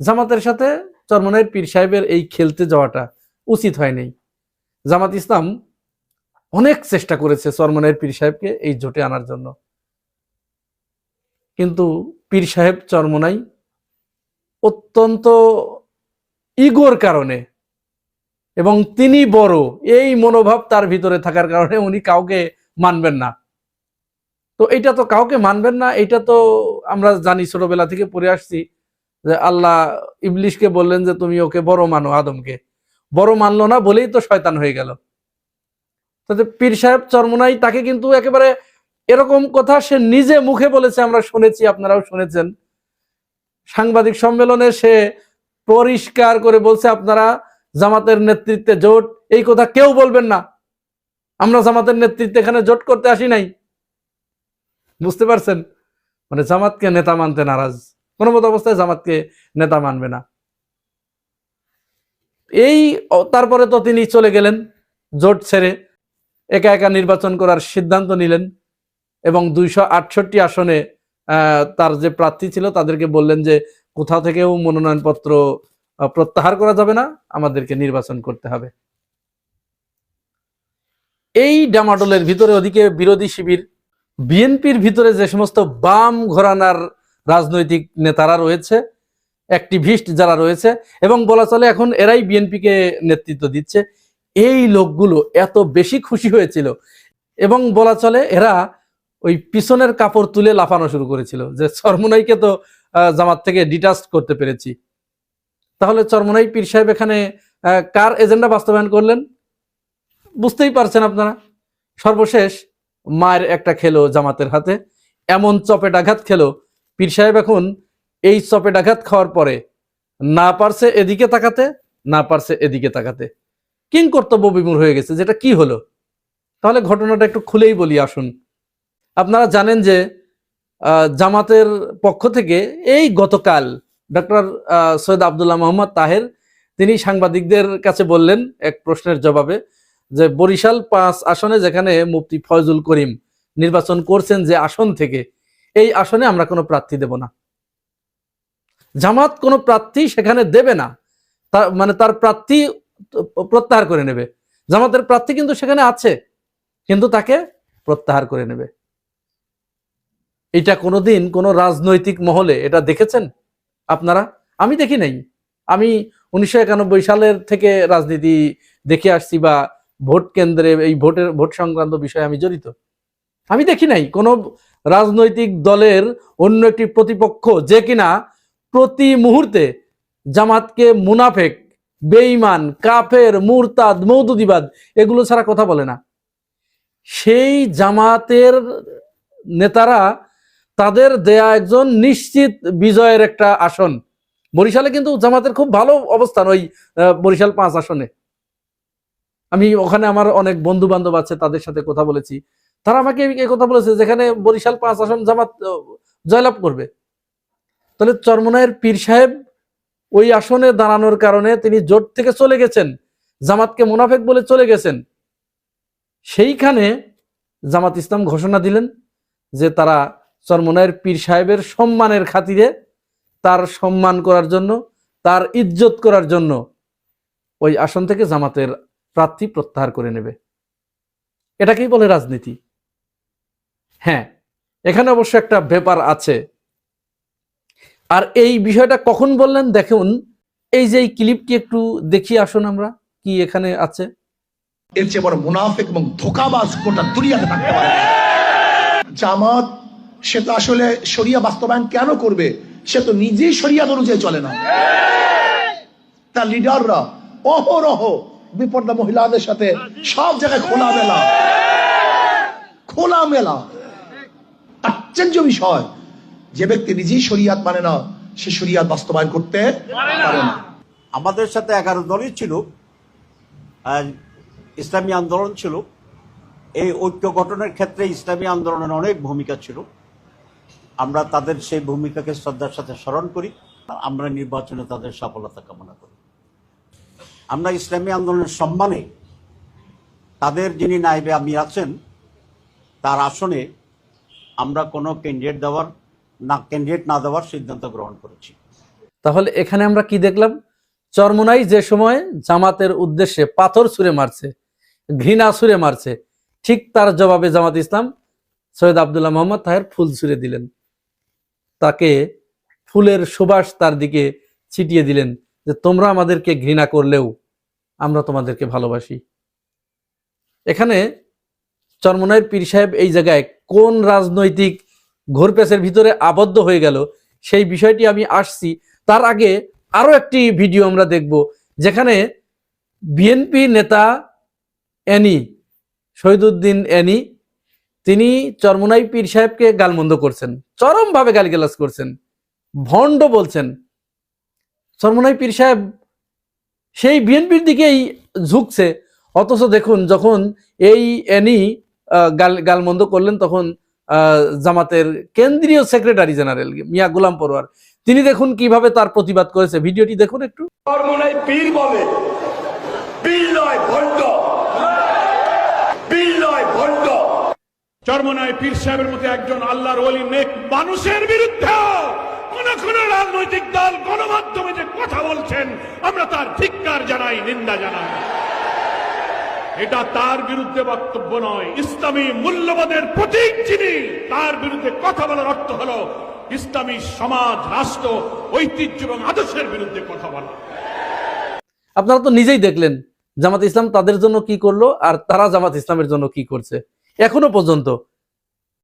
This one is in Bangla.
জামাতের সাথে চরমনাইয়ের পীর সাহেবের এই খেলতে যাওয়াটা উচিত হয়নি। জামাত ইসলাম অনেক চেষ্টা করেছে চরমনাইয়ের পীর সাহেবকে এই জোটে আনার জন্য। কিন্তু পীর সাহেব, চরমনাই অত্যন্ত ইগোর কারণে এবং তিনি বড়, এই মনোভাব তার ভিতরে থাকার কারণে উনি কাউকে মানবেন না। তো এটা তো কাউকে মানবেন না এটা তো আমরা জানি, ছোটবেলা থেকে পড়ে আসছি। যে আল্লাহ ইবলিশকে বললেন যে তুমি ওকে বড় মানো আদমকে। বড় মানলো না বলেই তো শয়তান হয়ে গেল। তাতে পীর সাহেব চরমনাই তাকে কিন্তু একেবারে এরকম কথা সে নিজে মুখে বলেছে, আমরা শুনেছি, আপনারাও শুনেছেন। সাংবাদিক সম্মেলনে সে পরিষ্কার করে বলছে, আপনারা জামাতের নেতৃত্বে জোট, এই কথা কেউ বলবেন না। আমরা জামাতের নেতৃত্বে এখানে জোট করতে আসি নাই। বুঝতে পারছেন? মানে জামাতকে নেতা মানতে নারাজ। কোনো মতো অবস্থায় জামাতকে নেতা মানবে না। এই তারপরে তো তিনি চলে গেলেন জোট ছেড়ে, একা একা নির্বাচন করার সিদ্ধান্ত নিলেন এবং দুইশো আটষট্টি আসনে তার যে প্রার্থী ছিল তাদেরকে বললেন যে কোথাও থেকেও মনোনয়নপত্র প্রত্যাহার করা যাবে না, আমাদেরকে নির্বাচন করতে হবে। এই ডামাডোলের ভিতরে ওদিকে বিরোধী শিবির, বিএনপির ভিতরে যে সমস্ত বাম ঘরানার রাজনৈতিক নেতারা রয়েছে অ্যাক্টিভিস্ট যারা রয়েছে, এবং বলা চলে এখন এরাই বিএনপিকে নেতৃত্ব দিচ্ছে। এই লোকগুলো এত বেশি খুশি হয়েছিল, এবং বলা চলে এরা ওই পিছনের কাপড় তুলে লাফানো শুরু করেছিল যে, চরমনাইকে তো জামাত থেকে ডিটাচ করতে পেরেছি। তাহলে চরমনাই পীর সাহেব এখানে কার এজেন্ডা বাস্তবায়ন করলেন? বুঝতেই পারছেন আপনারা। সর্বশেষ, মায়ের একটা খেলো জামাতের হাতে, এমন চপেটাঘাত খেলো পীর সাহেব এখন এই চপেটাঘাত খাওয়ার পরে না পারছে এদিকে তাকাতে, না পারছে এদিকে তাকাতে। কিং কর্তব্য বিমূর হয়ে গেছে, যেটা কি হলো? তাহলে ঘটনাটা একটু খুলেই বলি, আসুন। আপনারা জানেন যে জামাতের পক্ষ থেকে এই গতকাল ডক্টর সৈয়দ আবদুল্লাহ মোহাম্মদ তাহের, তিনি সাংবাদিকদের কাছে বললেন এক প্রশ্নের জবাবে যে, বরিশাল পাঁচ আসনে যেখানে মুফতি ফয়জুল করিম নির্বাচন করছেন যে আসন থেকে এই আসনে আমরা কোনো প্রার্থী দেব না। জামাত কোনো প্রার্থী সেখানে দেবে না। তার মানে তার প্রার্থী প্রত্যাহার করে নেবে। জামাতের প্রার্থী কিন্তু সেখানে আছে, কিন্তু তাকে প্রত্যাহার করে নেবে। এটা কোনোদিন কোনো রাজনৈতিক মহলে এটা দেখেছেন আপনারা? আমি দেখি নাই। আমি উনিশশো একানব্বই সালের থেকে রাজনীতি দেখে আসছি বা ভোট কেন্দ্রে এই ভোটের, ভোট সংক্রান্ত বিষয়ে আমি জড়িত। আমি দেখি নাই কোনো রাজনৈতিক দলের অন্য একটি প্রতিপক্ষ যে কিনা প্রতি মুহূর্তে জামাতকে মুনাফেক, বেঈমান, কাফের, মুরতাদ, মৌদুদিবাদ এগুলো ছাড়া কথা বলে না। সেই জামাতের নেতারা তাদের দেয়া একজন নিশ্চিত বিজয়ের একটা আসন। বরিশালে কিন্তু জামাতের খুব ভালো অবস্থান ওই বরিশাল পাঁচ আসনে। আমি ওখানে আমার অনেক বন্ধু বান্ধব আছে, তাদের সাথে কথা বলেছি। তারা আমাকে এই কথা বলেছে, যেখানে বরিশাল পাঁচ আসন জামাত জয়লাভ করবে। তাহলে চরমনায়ের পীর সাহেব ওই আসনে দাঁড়ানোর কারণে তিনি জোট থেকে চলে গেছেন, জামাতকে মুনাফেক বলে চলে গেছেন। সেইখানে জামাত ইসলাম ঘোষণা দিলেন যে তারা চরমনায়ের পীর সাহেবের সম্মানের খাতিরে, তার সম্মান করার জন্য, তার ইজ্জত করার জন্য ওই আসন থেকে জামাতের প্রার্থী প্রত্যাহার করে নেবে। এটাকেই বলে রাজনীতি। হ্যাঁ এখানে অবশ্য একটা ব্যাপার আছে। আর এই বিষয়টা কখন বললেন? দেখুন, এই যে এই ক্লিপটি একটু দেখিয়ে আসুন আমরা, কি এখানে আছে। এর চেয়ে বড় এবং ধোকাবাজ দুনিয়াতে থাকতে পারে। জামাত, সে তো আসলে শরিয়া বাস্তবায়ন কেন করবে? সে তো নিজেই শরিয়াত অনুযায়ী চলে না। তার লিডাররা অহরহ বিপর্দা মহিলাদের সাথে সব জায়গায় খোলা মেলা খোলা মেলা আশ্চর্য বিষয়। যে ব্যক্তি নিজেই শরিয়াত মানে না, সে শরিয়াত বাস্তবায়ন করতে পারে না। আমাদের সাথে এগারো দলই ছিল ইসলামী আন্দোলন ছিল। এই ঐক্য গঠনের ক্ষেত্রে ইসলামী আন্দোলনের অনেক ভূমিকা ছিল। আমরা তাদের সেই ভূমিকাকে শ্রদ্ধার সাথে স্মরণ করি। আমরা নির্বাচনে তাদের সফলতা কামনা করি। আমরা ইসলামী আন্দোলনের সম্মানে তাদের যিনি নাইবে আমি আছেন, তার আসনে আমরা কোনো ক্যান্ডিডেট দেওয়ার না ক্যান্ডিডেট না দেওয়ার সিদ্ধান্ত গ্রহণ করেছি। তাহলে এখানে আমরা কি দেখলাম? চরমোনাই যে সময় জামাতের উদ্দেশ্যে পাথর ছুঁড়ে মারছে, ঘৃণা ছুঁড়ে মারছে, ঠিক তার জবাবে জামাত ইসলাম সৈয়দ আবদুল্লাহ মোহাম্মদ তাহের ফুল ছুঁড়ে দিলেন। তাকে ফুলের সুবাস তার দিকে ছিটিয়ে দিলেন যে, তোমরা আমাদেরকে ঘৃণা করলেও আমরা তোমাদেরকে ভালোবাসি। এখানে চরমনাইয়ের পীর সাহেব এই জায়গায় কোন রাজনৈতিক ঘোরপেচের ভিতরে আবদ্ধ হয়ে গেল, সেই বিষয়টি আমি আসছি। তার আগে আরও একটি ভিডিও আমরা দেখব, যেখানে বিএনপি নেতা অ্যানি শহীদুদ্দিন অ্যানি তিনি চরমনাই পীর সাহেবকে গালমন্দ করছেন, চরমভাবে গালিগালাজ করছেন, ভণ্ড বলছেন। চরমনাই পীর সাহেব সেই বিএনপির দিকেই ঝুঁকছে, অথচ দেখুন যখন এই অ্যানি গাল গালমন্দ করলেন তখন জামাতের কেন্দ্রীয় সেক্রেটারি জেনারেল মিয়া গোলাম পরোয়ার। তিনি দেখুন কীভাবে তার প্রতিবাদ করেছে। ভিডিওটি দেখুন একটু। পীর বলে? পীর নয় ভণ্ড। পীর নয় ভণ্ড। চরমনায় পীর সাহেবের মতো একজন আল্লাহর ওলি নেক মানুষের বিরুদ্ধে কোন কোন রাজনৈতিক দল গণমাধ্যমে যে কথা বলছেন আমরা তার ধিক্কার জানাই নিন্দা জানাই। এটা তার বিরুদ্ধে বক্তব্য নয়। ইসলামী মূল্যবোধের প্রতীক যিনি, তার বিরুদ্ধে কথা বলার অর্থ হলো ইসলামী সমাজ, রাষ্ট্র, ঐতিহ্য এবং আদর্শের বিরুদ্ধে কথা বলা। আপনারা তো নিজেই দেখলেন, জামাত ইসলাম তাদের জন্য কি করল আর তারা জামাত ইসলামের জন্য কি করছে। এখনও পর্যন্ত